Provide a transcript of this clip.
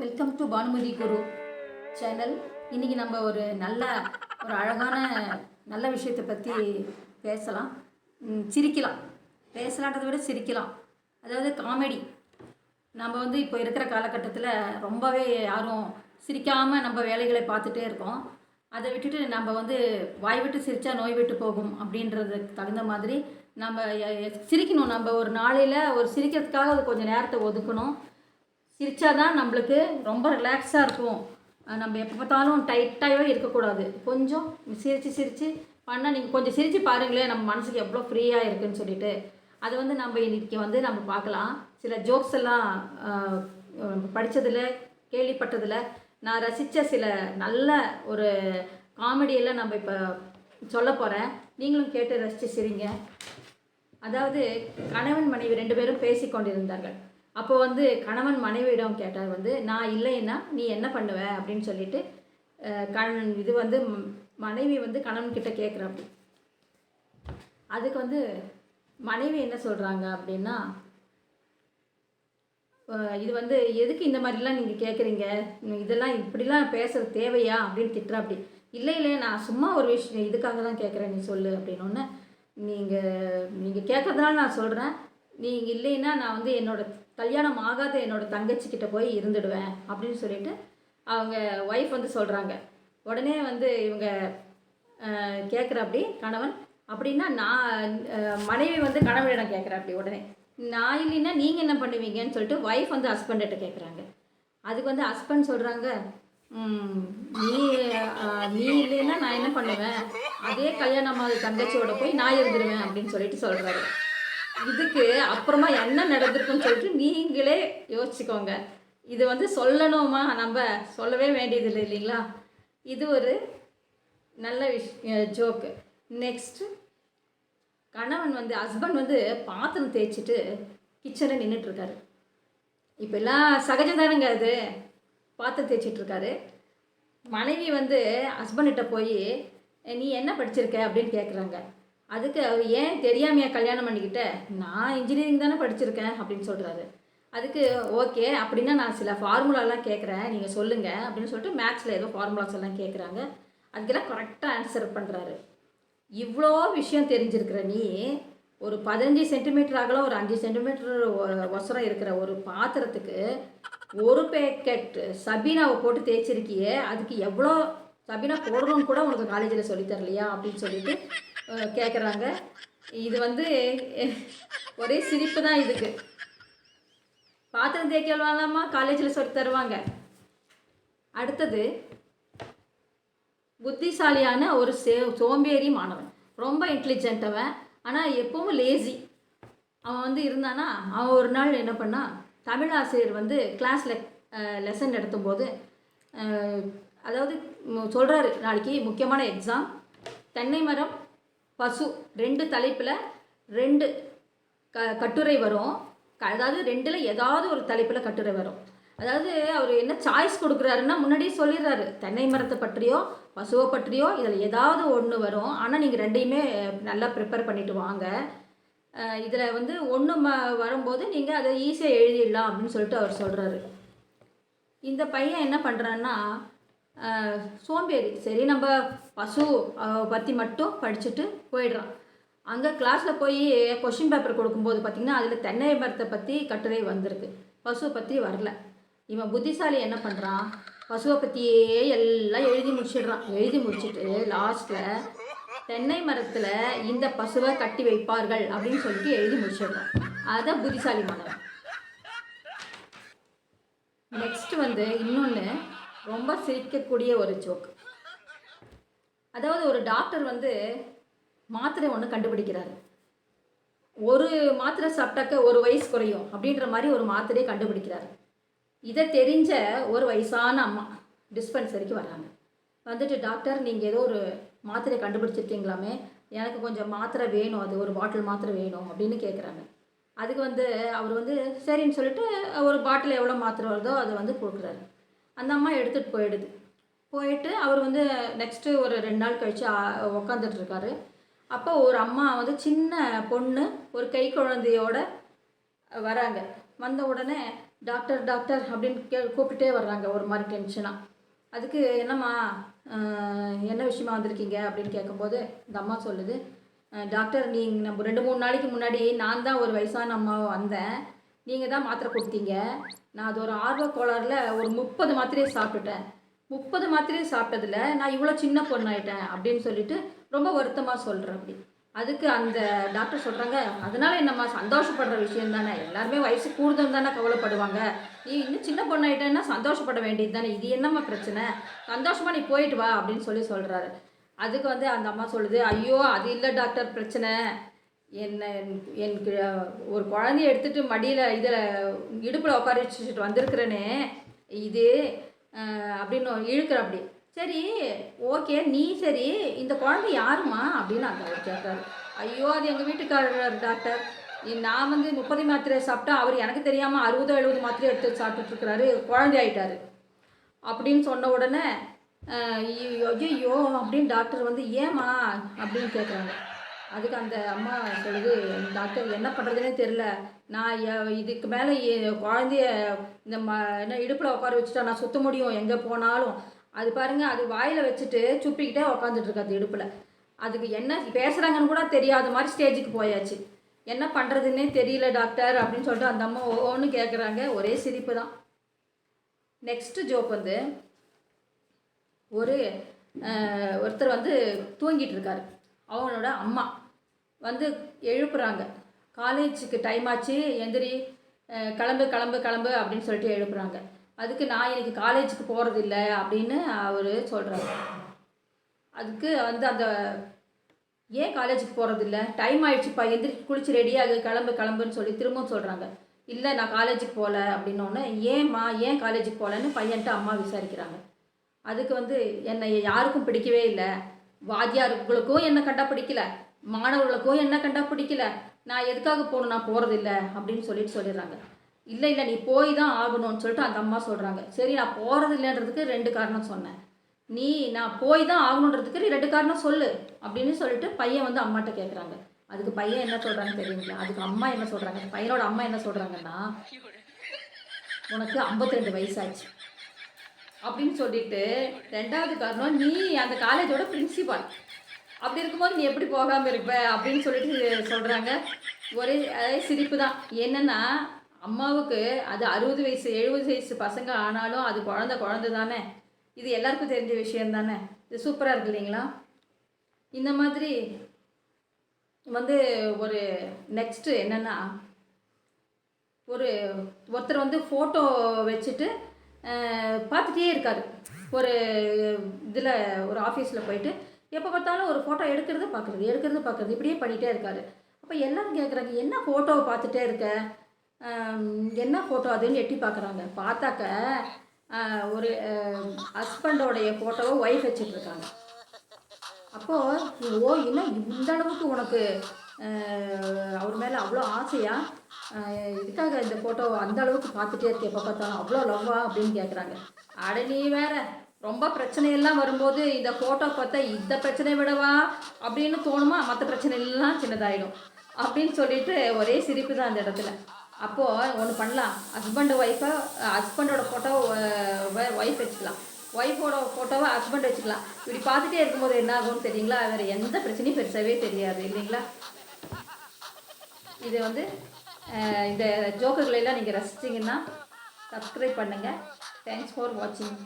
Welcome to Banumathi Guru channel இன்றைக்கி நம்ம ஒரு நல்ல ஒரு அழகான நல்ல விஷயத்தை பற்றி பேசலாம். சிரிக்கலாம். பேசலான்றதை விட சிரிக்கலாம். அதாவது காமெடி நம்ம வந்து இப்போ இருக்கிற காலகட்டத்தில் ரொம்பவே யாரும் சிரிக்காமல் நம்ம வேலைகளை பார்த்துட்டே இருக்கோம். அதை விட்டுட்டு நம்ம வந்து வாய் விட்டு சிரித்தா நோய் விட்டு போகும் அப்படின்றதுக்கு தகுந்த மாதிரி நம்ம சிரிக்கணும். நம்ம ஒரு நாளையில் ஒரு சிரிக்கிறதுக்காக அது கொஞ்சம் நேரத்தை ஒதுக்கணும். சிரிச்சாதான் நம்மளுக்கு ரொம்ப ரிலாக்ஸாக இருக்கும். நம்ம எப்போ பார்த்தாலும் டைட்டாகவே இருக்கக்கூடாது. கொஞ்சம் சிரித்து சிரித்து பண்ணால் நீங்கள் கொஞ்சம் சிரித்து பாருங்களேன் நம்ம மனசுக்கு எவ்வளோ ஃப்ரீயாக இருக்குன்னு சொல்லிட்டு. அதை வந்து நம்ம இன்றைக்கி வந்து நம்ம பார்க்கலாம். சில ஜோக்ஸ் எல்லாம் படித்ததில் கேள்விப்பட்டதில் நான் ரசித்த சில நல்ல ஒரு காமெடியெல்லாம் நம்ம இப்போ சொல்ல போகிறேன் நீங்களும் கேட்டு ரசித்து சிரிங்க. அதாவது கணவன் மனைவி ரெண்டு பேரும் பேசி கொண்டிருந்தார்கள் அப்போ வந்து கணவன் மனைவியிடம் கேட்டார் வந்து நான் இல்லைன்னா நீ என்ன பண்ணுவ? அப்படின்னு சொல்லிட்டு கண் இது வந்து மனைவி வந்து கணவன் கிட்ட கேட்குறாப்படி அதுக்கு வந்து மனைவி என்ன சொல்கிறாங்க அப்படின்னா இது வந்து எதுக்கு இந்த மாதிரிலாம் நீங்கள் கேட்குறீங்க இதெல்லாம் இப்படிலாம் பேசுறது தேவையா? அப்படின்னு திட்டுறாப்படி இல்லை இல்லை நான் சும்மா ஒரு விஷயம் இதுக்காக தான் கேட்குறேன் நீ சொல்லு அப்படின்னோடனே நீங்கள் நீங்கள் கேட்கறதுனால நான் சொல்கிறேன் நீங்கள் இல்லைன்னா நான் வந்து என்னோட கல்யாணம் ஆகாத என்னோட தங்கச்சிக்கிட்ட போய் இருந்துடுவேன் அப்படின்னு சொல்லிட்டு அவங்க ஒய்ஃப் வந்து சொல்கிறாங்க உடனே வந்து இவங்க கேட்குற அப்படி கணவன் அப்படின்னா நான் மனைவி வந்து கணவனிடம் கேட்குற அப்படி உடனே. நான் இல்லைன்னா நீங்கள் என்ன பண்ணுவீங்கன்னு சொல்லிட்டு ஒய்ஃப் வந்து ஹஸ்பண்ட்ட கேட்குறாங்க அதுக்கு வந்து ஹஸ்பண்ட் சொல்கிறாங்க நீ நீ இல்லைன்னா நான் என்ன பண்ணுவேன்? அதே கல்யாணமாக தங்கச்சியோட போய் நான் இருந்துடுவேன் அப்படின்னு சொல்லிட்டு சொல்கிறாரு இதுக்கு அப்புறமா என்ன நடந்திருக்குன்னு சொல்லிட்டு நீங்களே யோசிச்சுக்கோங்க. இது வந்து சொல்லணுமா? நம்ம சொல்லவே வேண்டியதில்லை இல்லைங்களா? இது ஒரு நல்ல விஷ் ஜோக்கு. நெக்ஸ்ட்டு கணவன் வந்து ஹஸ்பண்ட் வந்து பாத்திரம் தேய்ச்சிட்டு கிச்சனில் நின்றுட்டுருக்காரு இப்போ எல்லாம் சகஜதானுங்க அது. பாத்திரம் தேய்ச்சிட்ருக்காரு மனைவி வந்து ஹஸ்பண்ட்கிட்ட போய் நீ என்ன படிச்சிருக்க? அப்படின்னு கேட்குறாங்க அதுக்கு அவர் ஏன் தெரியாமையா கல்யாணம் பண்ணிக்கிட்ட? நான் இன்ஜினியரிங் தானே படிச்சிருக்கேன் அப்படின்னு சொல்கிறாரு அதுக்கு ஓகே அப்படின்னா நான் சில ஃபார்முலாலாம் கேட்குறேன் நீங்கள் சொல்லுங்கள் அப்படின்னு சொல்லிட்டு மேக்ஸில் ஏதோ ஃபார்முலாஸ் எல்லாம் கேட்குறாங்க அதுக்கெல்லாம் கரெக்டாக ஆன்சர் பண்ணுறாரு இவ்வளோ விஷயம் தெரிஞ்சிருக்கிற நீ ஒரு பதினஞ்சு சென்டிமீட்டர் அகலம் ஒரு அஞ்சு சென்டிமீட்டர் ஒசரம் இருக்கிற ஒரு பாத்திரத்துக்கு ஒரு பேக்கெட் சபீனாவை போட்டு தேய்ச்சிருக்கியே அதுக்கு எவ்வளோ சபீனா போடணும்னு கூட உனக்கு காலேஜில் சொல்லித் தரலையா? அப்படின்னு சொல்லிட்டு கேட்குறாங்க இது வந்து ஒரே சிரிப்பு தான் இதுக்கு. பாத்திரம் தேய்க்கலாமா காலேஜில் சொல்லி தருவாங்க. அடுத்தது புத்திசாலியான ஒரு சே சோம்பேறி மாணவன். ரொம்ப இன்டெலிஜென்ட் அவன். ஆனால் எப்பவும் லேசி அவன் வந்து இருந்தானா அவன் ஒரு நாள் என்ன பண்ணான் தமிழ் ஆசிரியர் வந்து கிளாஸில் லெசன் நடத்தும்போது அதாவது சொல்கிறாரு நாளைக்கு முக்கியமான எக்ஸாம் தென்னை மரம் பசு ரெண்டு தலைப்பில் ரெண்டு க கட்டுரை வரும். க- அதாவது ரெண்டில் ஏதாவது ஒரு தலைப்பில் கட்டுரை வரும். அதாவது அவர் என்ன சாய்ஸ் கொடுக்குறாருன்னா முன்னாடியே சொல்லிடுறாரு. தென்னை மரத்தை பற்றியோ பசுவை பற்றியோ இதில் ஏதாவது ஒன்று வரும். ஆனால் நீங்கள் ரெண்டையுமே நல்லா ப்ரிப்பேர் பண்ணிட்டு வாங்க. இதில் வந்து ஒன்று ம வரும்போது நீங்கள் அதை ஈஸியாக எழுதிடலாம் அப்படின்னு சொல்லிட்டு அவர் சொல்கிறாரு இந்த பையன் என்ன பண்ணுறான்னா சோம்பேறி. சரி நம்ம பசு பற்றி மட்டும் படிச்சுட்டு போயிடுறான் அங்கே கிளாஸில் போய் கொஷின் பேப்பர் கொடுக்கும்போது பார்த்திங்கன்னா அதில் தென்னை மரத்தை பற்றி கட்டுரை வந்திருக்கு. பசுவை பற்றி வரல. இவன் புத்திசாலி என்ன பண்ணுறான் பசுவை பற்றியே எல்லாம் எழுதி முடிச்சிடுறான். எழுதி முடிச்சுட்டு லாஸ்ட்டில் தென்னை மரத்தில் இந்த பசுவை கட்டி வைப்பார்கள் அப்படின்னு சொல்லிட்டு எழுதி முடிச்சிடுறான். அதை புத்திசாலி மாணவன் நெக்ஸ்ட் வந்து இன்னொன்று ரொம்ப சிரிக்கக்கூடிய ஒரு ஜோக் அதாவது ஒரு டாக்டர் வந்து மாத்திரை ஒன்று கண்டுபிடிக்கிறாரு. ஒரு மாத்திரை சாப்பிட்டாக்க ஒரு வயசு குறையும் அப்படின்ற மாதிரி ஒரு மாத்திரையை கண்டுபிடிக்கிறாரு. இதை தெரிஞ்ச ஒரு வயசான அம்மா டிஸ்பென்சரிக்கு வராங்க வந்துட்டு டாக்டர் நீங்கள் ஏதோ ஒரு மாத்திரை கண்டுபிடிச்சிருக்கீங்களாமே? எனக்கு கொஞ்சம் மாத்திரை வேணும் அது ஒரு பாட்டில் மாத்திரை வேணும் அப்படின்னு கேட்குறாங்க அதுக்கு வந்து அவர் வந்து சரின்னு சொல்லிட்டு ஒரு பாட்டில் எவ்வளோ மாத்திரை வருதோ அதை வந்து கொடுக்குறாரு. அந்த அம்மா எடுத்துகிட்டு போயிடுது. போயிட்டு அவர் வந்து நெக்ஸ்ட்டு ஒரு ரெண்டு நாள் கழித்து உக்காந்துட்ருக்காரு அப்போ ஒரு அம்மா வந்து சின்ன பொண்ணு ஒரு கை குழந்தையோட வராங்க. வந்த உடனே டாக்டர் டாக்டர் அப்படின்னு கே கூப்பிட்டுட்டே வர்றாங்க. ஒரு மாதிரி டென்ஷனாக அதுக்கு என்னம்மா என்ன விஷயமா வந்திருக்கீங்க? அப்படின்னு கேட்கும்போது இந்த அம்மா சொல்லுது டாக்டர் நீங்கள் நம்ம ரெண்டு மூணு நாளைக்கு முன்னாடி நான் தான் ஒரு வயசான அம்மாவை வந்தேன். நீங்கள் தான் மாத்திரை கொடுத்தீங்க. நான் அது ஒரு ஆர்வ கோளாறில் ஒரு முப்பது மாத்திரையை சாப்பிட்டுட்டேன். முப்பது மாத்திரையை சாப்பிட்டதுல நான் இவ்வளோ சின்ன பொண்ணாயிட்டேன் அப்படின்னு சொல்லிட்டு ரொம்ப வருத்தமாக சொல்கிறேன் அப்படி. அதுக்கு அந்த டாக்டர் சொல்கிறாங்க அதனால என்னம்மா சந்தோஷப்படுற விஷயம் தானே? எல்லாருமே வயசு கூடுதல் தானே கவலைப்படுவாங்க. நீ இன்னும் சின்ன பொண்ணாயிட்டேன்னா சந்தோஷப்பட வேண்டியது தானே? இது என்னம்மா பிரச்சனை? சந்தோஷமா நீ போயிட்டு வா அப்படின்னு சொல்லி சொல்கிறாரு அதுக்கு வந்து அந்த அம்மா சொல்லுது ஐயோ அது இல்லை டாக்டர் பிரச்சனை. என்ன எனக்கு ஒரு குழந்தைய எடுத்துகிட்டு மடியில் இதில் இடுப்பில் உட்கார வச்சுட்டு வந்திருக்கிறேனே இது அப்படின்னு இழுக்கிற அப்படி. சரி ஓகே நீ சரி இந்த குழந்தை யாருமா அப்படின்னு அந்த அவர் கேட்குறாரு. ஐயோ அது எங்கள் வீட்டுக்காரர் டாக்டர். நான் வந்து முப்பது மாத்திரை சாப்பிட்டா அவர் எனக்கு தெரியாமல் அறுபதோ எழுபது மாத்திரை எடுத்து சாப்பிட்டுட்ருக்கிறாரு குழந்தை ஆகிட்டார் அப்படின்னு சொன்ன உடனே ஐயோ அப்படின்னு டாக்டர் வந்து ஏம்மா? அப்படின்னு கேட்குறாங்க. அதுக்கு அந்த அம்மா சொல்லுது டாக்டர் என்ன பண்ணுறதுனே தெரில நான் இதுக்கு மேலே குழந்தைய இந்த ம என்ன இடுப்பில் உட்கார வச்சுட்டா நான் சுத்த முடியும் எங்கே போனாலும். அது பாருங்கள் அது வாயில் வச்சுட்டு சுப்பிக்கிட்டே உக்காந்துட்டு அது இடுப்பில். அதுக்கு என்ன பேசுகிறாங்கன்னு கூட தெரியாத மாதிரி ஸ்டேஜுக்கு போயாச்சு. என்ன பண்ணுறதுன்னே தெரியல டாக்டர் அப்படின்னு சொல்லிட்டு அந்த அம்மா ஒவ்வொன்று கேட்குறாங்க ஒரே சிரிப்பு தான். நெக்ஸ்ட்டு ஜோக் வந்து ஒரு ஒருத்தர் வந்து தூங்கிட்டு இருக்காரு. அவனோட அம்மா வந்து எழுப்புறாங்க. காலேஜுக்கு டைம் ஆச்சு எந்திரி. கிளம்பு கிளம்பு கிளம்பு அப்படின்னு சொல்லிட்டு எழுப்புறாங்க. அதுக்கு நான் இன்னைக்கு காலேஜுக்கு போகிறது இல்லை அப்படின்னு அவர் சொல்கிறாரு அதுக்கு வந்து அந்த ஏன் காலேஜுக்கு போகிறதில்ல டைம் ஆயிடுச்சுப்பா எந்திரிச்சு குளிச்சு ரெடியாகு கிளம்பு கிளம்புன்னு சொல்லி திரும்பவும் சொல்கிறாங்க இல்லை நான் காலேஜுக்கு போகல அப்படின்னோடனே ஏம்மா ஏன் காலேஜுக்கு போகலன்னு பையன்ட்டு அம்மா விசாரிக்கிறாங்க. அதுக்கு வந்து என்னை யாருக்கும் பிடிக்கவே இல்லை. வாத்தியார்களுக்கும் என்ன கண்டா பிடிக்கல மாணவர்களுக்கும் என்ன கண்டா பிடிக்கல நான் எதுக்காக போகணும்? நான் போகிறதில்ல அப்படின்னு சொல்லிட்டு சொல்லிடுறாங்க. இல்லை இல்லை நீ போய் தான் ஆகணும்னு சொல்லிட்டு அந்த அம்மா சொல்கிறாங்க சரி நான் போகிறதில்லன்றதுக்கு ரெண்டு காரணம் சொன்னேன். நீ நான் போய் தான் ஆகணுன்றதுக்கு நீ ரெண்டு காரணம் சொல்லு அப்படின்னு சொல்லிட்டு பையன் வந்து அம்மாட்ட கேட்குறாங்க அதுக்கு பையன் என்ன சொல்கிறான்னு தெரியுங்களா? அதுக்கு அம்மா என்ன சொல்கிறாங்க பையனோட அம்மா என்ன சொல்கிறாங்கன்னா உனக்கு 52 வயசாச்சு. அப்படின்னு சொல்லிட்டு ரெண்டாவது காரணம் நீ அந்த காலேஜோட பிரின்சிபால் அப்படி இருக்கும்போது நீ எப்படி போகாமல் இருப்ப அப்படின்னு சொல்லிட்டு சொல்கிறாங்க ஒரே அதே சிரிப்பு தான். என்னென்னா அம்மாவுக்கு அது அறுபது வயசு எழுபது வயசு பசங்க ஆனாலும் அது குழந்த குழந்த தானே. இது எல்லாருக்கும் தெரிஞ்ச விஷயம் தானே. இது சூப்பராக இருக்கு இல்லைங்களா? இந்த மாதிரி வந்து ஒரு நெக்ஸ்ட்டு என்னென்னா ஒரு ஒருத்தர் வந்து ஃபோட்டோ வச்சுட்டு பார்த்துட்டே இருக்காது ஒரு இதில் ஒரு ஆஃபீஸில் போயிட்டு எப்போ பார்த்தாலும் ஒரு ஃபோட்டோ எடுக்கிறது பார்க்குறது எடுக்கிறது பார்க்குறது இப்படியே பண்ணிகிட்டே இருக்காரு. அப்போ எல்லோரும் கேட்குறாங்க என்ன ஃபோட்டோவை பார்த்துட்டே இருக்க? என்ன ஃபோட்டோ அதுன்னு எட்டி பார்க்குறாங்க. பார்த்தாக்க ஒரு ஹஸ்பண்டோடைய ஃபோட்டோவை ஒய்ஃப் வச்சுட்ருக்காங்க அப்போது ஓ இன்னும் இந்த அளவுக்கு உனக்கு அவர் மேலே அவ்வளோ ஆசையாக இதுக்காக இந்த ஃபோட்டோ அந்த அளவுக்கு பார்த்துட்டே இருக்கேன். எப்போ பார்த்தாலும் அவ்வளோ லவ்வா அப்படின்னு கேட்குறாங்க அட நீ வேற ரொம்ப பிரச்சனையெல்லாம் வரும்போது இந்த ஃபோட்டோ பார்த்தா இந்த பிரச்சனையை விடவா அப்படின்னு தோணுமா? மற்ற பிரச்சனை எல்லாம் சின்னதாயிடும். அப்படின்னு சொல்லிட்டு ஒரே சிரிப்பு தான் அந்த இடத்துல. அப்போது ஒன்று பண்ணலாம். ஹஸ்பண்ட் ஒய்ஃபை ஹஸ்பண்டோட ஃபோட்டோவை ஒய்ஃப் வச்சுக்கலாம். ஒய்ஃபோட ஃபோட்டோவை ஹஸ்பண்ட் வச்சுக்கலாம். இப்படி பார்த்துட்டே இருக்கும்போது என்ன ஆகும்னு தெரியுங்களா? வேறு எந்த பிரச்சனையும் பெருசாகவே தெரியாது. இல்லைங்களா? இது வந்து இந்த ஜோக்குகளை எல்லாம் நீங்கள் ரசிச்சிங்கன்னா சப்ஸ்கிரைப் பண்ணுங்கள் தேங்க்ஸ் ஃபார் வாட்சிங்